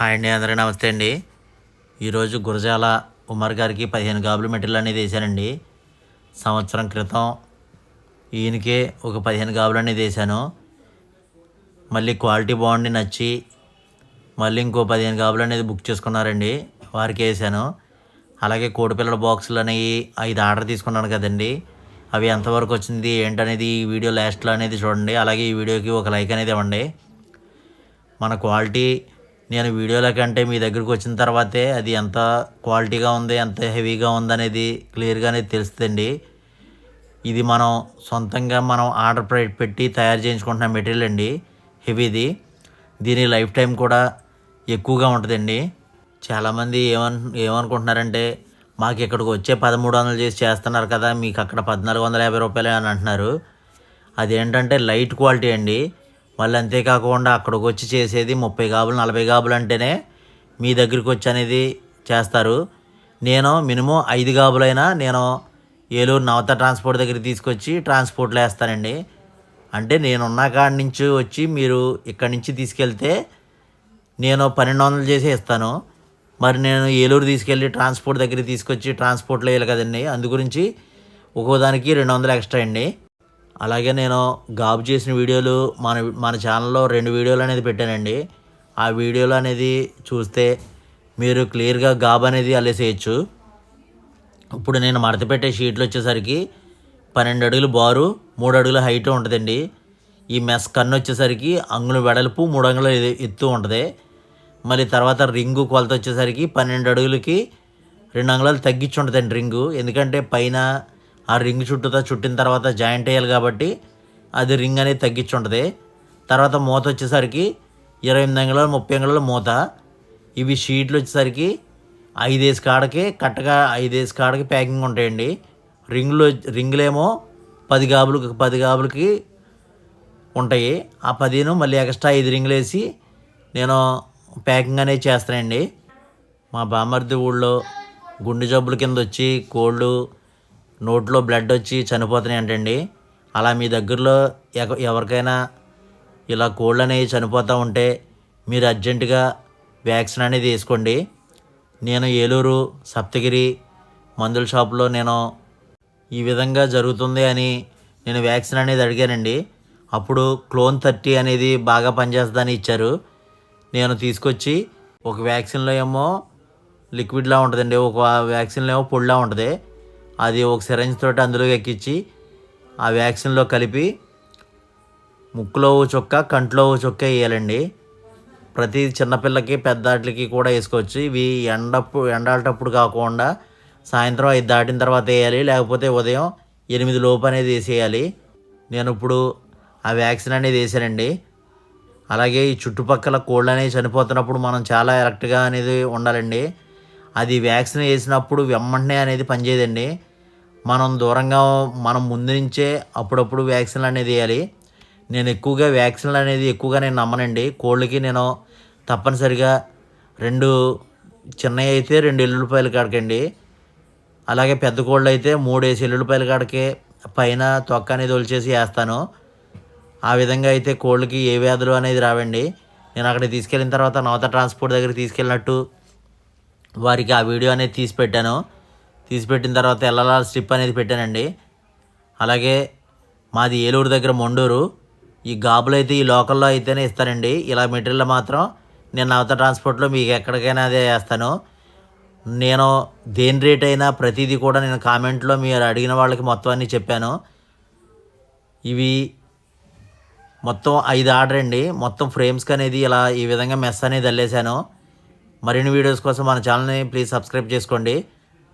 Hi అండి అందరికీ నమస్తే అండి. ఈరోజు గురజాల ఉమర్ గారికి పదిహేను గాబులు మెటీరియల్ అనేది వేశానండి సంవత్సరం క్రితం ఈయనకే ఒక పదిహేను గాబులు అనేది వేశాను మళ్ళీ క్వాలిటీ బాగుండి నచ్చి మళ్ళీ ఇంకో పదిహేను గాబులు అనేది బుక్ చేసుకున్నారండి. వారికి వేసాను అలాగే కోడిపిల్లల బాక్సులు అనేవి ఐదు ఆర్డర్ తీసుకున్నాను కదండి. అవి ఎంతవరకు వచ్చింది ఏంటనేది ఈ వీడియో లాస్ట్లో అనేది చూడండి. అలాగే ఈ వీడియోకి ఒక లైక్ అనేది ఇవ్వండి. మన క్వాలిటీ నేను వీడియోల కంటే మీ దగ్గరికి వచ్చిన తర్వాతే అది ఎంత క్వాలిటీగా ఉంది ఎంత హెవీగా ఉందనేది క్లియర్గానే క్లియర్గా అనేది తెలుస్తుందండి. ఇది మనం సొంతంగా మనం ఆర్డర్ పెట్టి తయారు చేయించుకుంటున్న మెటీరియల్ అండి. హెవీది. దీని లైఫ్ టైం కూడా ఎక్కువగా ఉంటుందండి. చాలామంది ఏమన్ ఏమనుకుంటున్నారంటే మాకు ఇక్కడికి వచ్చే పదమూడు వందలు చేసి చేస్తున్నారు కదా మీకు అక్కడ పద్నాలుగు వందల యాభై రూపాయలు అని అంటున్నారు. అదేంటంటే లైట్ క్వాలిటీ అండి. మళ్ళీ అంతేకాకుండా అక్కడికి వచ్చి చేసేది ముప్పై గాబులు నలభై గాబులు అంటేనే మీ దగ్గరికి వచ్చి అనేది చేస్తారు. నేను మినిమం ఐదు గాబులైనా నేను ఏలూరు నవత ట్రాన్స్పోర్ట్ దగ్గర తీసుకొచ్చి ట్రాన్స్పోర్ట్లో వేస్తానండి. అంటే నేనున్న కాడి నుంచి వచ్చి మీరు ఇక్కడి నుంచి తీసుకెళ్తే నేను పన్నెండు వందలు చేసి ఇస్తాను మరి నేను ఏలూరు తీసుకెళ్ళి ట్రాన్స్పోర్ట్ దగ్గర తీసుకొచ్చి ట్రాన్స్పోర్ట్లో వేయాలి కదండి. అందు గురించి ఒక్కోదానికి రెండు వందలు ఎక్స్ట్రా అండి. అలాగే నేను గాబు చేసిన వీడియోలు మన మన ఛానల్లో రెండు వీడియోలు అనేది పెట్టానండి. ఆ వీడియోలు అనేది చూస్తే మీరు క్లియర్గా గాబు అనేది అల్లేసేయచ్చు. ఇప్పుడు నేను మడత పెట్టే షీట్లు వచ్చేసరికి పన్నెండు అడుగులు బారు మూడు అడుగుల హైట్ ఉంటుందండి. ఈ మెస్ కన్ను వచ్చేసరికి అంగుళం వెడల్పు మూడు అంగుళం ఎత్తు ఉంటుంది. మళ్ళీ తర్వాత రింగు కొలత వచ్చేసరికి పన్నెండు అడుగులకి రెండు అంగుళాలు తగ్గించి ఉంటుందండి రింగు. ఎందుకంటే పైన ఆ రింగ్ చుట్టూతో చుట్టిన తర్వాత జాయింట్ వేయాలి కాబట్టి అది రింగ్ అనేది తగ్గించి ఉంటుంది. తర్వాత మూత వచ్చేసరికి ఇరవై ఎనిమిది అంగుళాలు ముప్పై అంగుళాలు మూత. ఇవి షీట్లు వచ్చేసరికి ఐదేసి కాడకి కట్టగా ఐదేసి కాడకి ప్యాకింగ్ ఉంటాయండి. రింగులు రింగులేమో పది గాబులకి పది గాబులకి ఉంటాయి. ఆ పదిను మళ్ళీ ఎక్స్ట్రా ఐదు రింగులు వేసి నేను ప్యాకింగ్ అనేది చేస్తానండి. మా బామర్ది ఊళ్ళో గుండె జబ్బుల కింద వచ్చి కోళ్ళు నోట్లో బ్లడ్ వచ్చి చనిపోతున్నాయి అంటండి అలా మీ దగ్గరలో ఎవరికైనా ఇలా కోళ్ళు అనేవి చనిపోతూ ఉంటే మీరు అర్జెంటుగా వ్యాక్సిన్ అనేది వేసుకోండి నేను ఏలూరు సప్తగిరి మందుల షాప్లో నేను ఈ విధంగా జరుగుతుంది అని నేను వ్యాక్సిన్ అనేది అడిగానండి. అప్పుడు క్లోన్ థర్టీ అనేది బాగా పనిచేస్తుందని ఇచ్చారు. నేను తీసుకొచ్చి ఒక వ్యాక్సిన్లో ఏమో లిక్విడ్లా ఉంటుందండి. ఒక వ్యాక్సిన్లో ఏమో పొడిలా ఉంటుంది. అది ఒక సిరంజ్ తోటి అందులో ఎక్కించి ఆ వ్యాక్సిన్లో కలిపి ముక్కులో ఓ చుక్క కంట్లో ఓ చుక్క వేయాలండి. ప్రతి చిన్నపిల్లకి పెద్దాటికి కూడా వేసుకోవచ్చు. ఇవి ఎండపు ఎండాటప్పుడు కాకుండా సాయంత్రం ఐదు దాటిన తర్వాత వేయాలి. లేకపోతే ఉదయం ఎనిమిది లోపు అనేది వేసేయాలి. నేను ఇప్పుడు ఆ వ్యాక్సిన్ అనేది వేసానండి. అలాగే ఈ చుట్టుపక్కల కోళ్ళు అనేవి చనిపోతున్నప్పుడు మనం చాలా ఎలర్ట్గా అనేది ఉండాలండి. అది వ్యాక్సిన్ వేసినప్పుడు వెమ్మటనే అనేది పనిచేయదండి. మనం దూరంగా మనం ముందు నుంచే అప్పుడప్పుడు వ్యాక్సిన్లు అనేది వేయాలి. నేను ఎక్కువగా వ్యాక్సిన్లు అనేది ఎక్కువగా నేను నమ్మనండి. కోళ్ళకి నేను తప్పనిసరిగా రెండు చిన్నవి అయితే రెండు ఎల్లుల్లిపాయల కాడకండి. అలాగే పెద్ద కోళ్ళు అయితే మూడేసి ఎల్లుల్లిపాయల కాడకే పైన తొక్క అనేది ఒలిచేసి వేస్తాను. ఆ విధంగా అయితే కోళ్ళకి ఏ వ్యాధులు అనేది రావండి. నేను అక్కడికి తీసుకెళ్ళిన తర్వాత నవత ట్రాన్స్పోర్ట్ దగ్గర తీసుకెళ్ళినట్టు వారికి ఆ వీడియో అనేది తీసి పెట్టాను. తీసి పెట్టిన తర్వాత ఎల్లలా స్ట్రిప్ అనేది పెట్టానండి. అలాగే మాది ఏలూరు దగ్గర మొండూరు. ఈ గాబులు అయితే ఈ లోకల్లో అయితేనే ఇస్తానండి ఇలా మెటీరియల్ మాత్రం నేను అవతల ట్రాన్స్పోర్ట్లో మీకు ఎక్కడికైనా అదే వేస్తాను. నేను దేని రేట్ అయినా ప్రతిదీ కూడా నేను కామెంట్లో మీరు అడిగిన వాళ్ళకి మొత్తం అన్నీ చెప్పాను. ఇవి మొత్తం ఐదు ఆర్డర్ అండి. మొత్తం ఫ్రేమ్స్కి అనేది ఇలా ఈ విధంగా మెస్ అనేది అల్లేశాను. మరిన్ని వీడియోస్ కోసం మన ఛానల్ని ప్లీజ్ సబ్స్క్రైబ్ చేసుకోండి.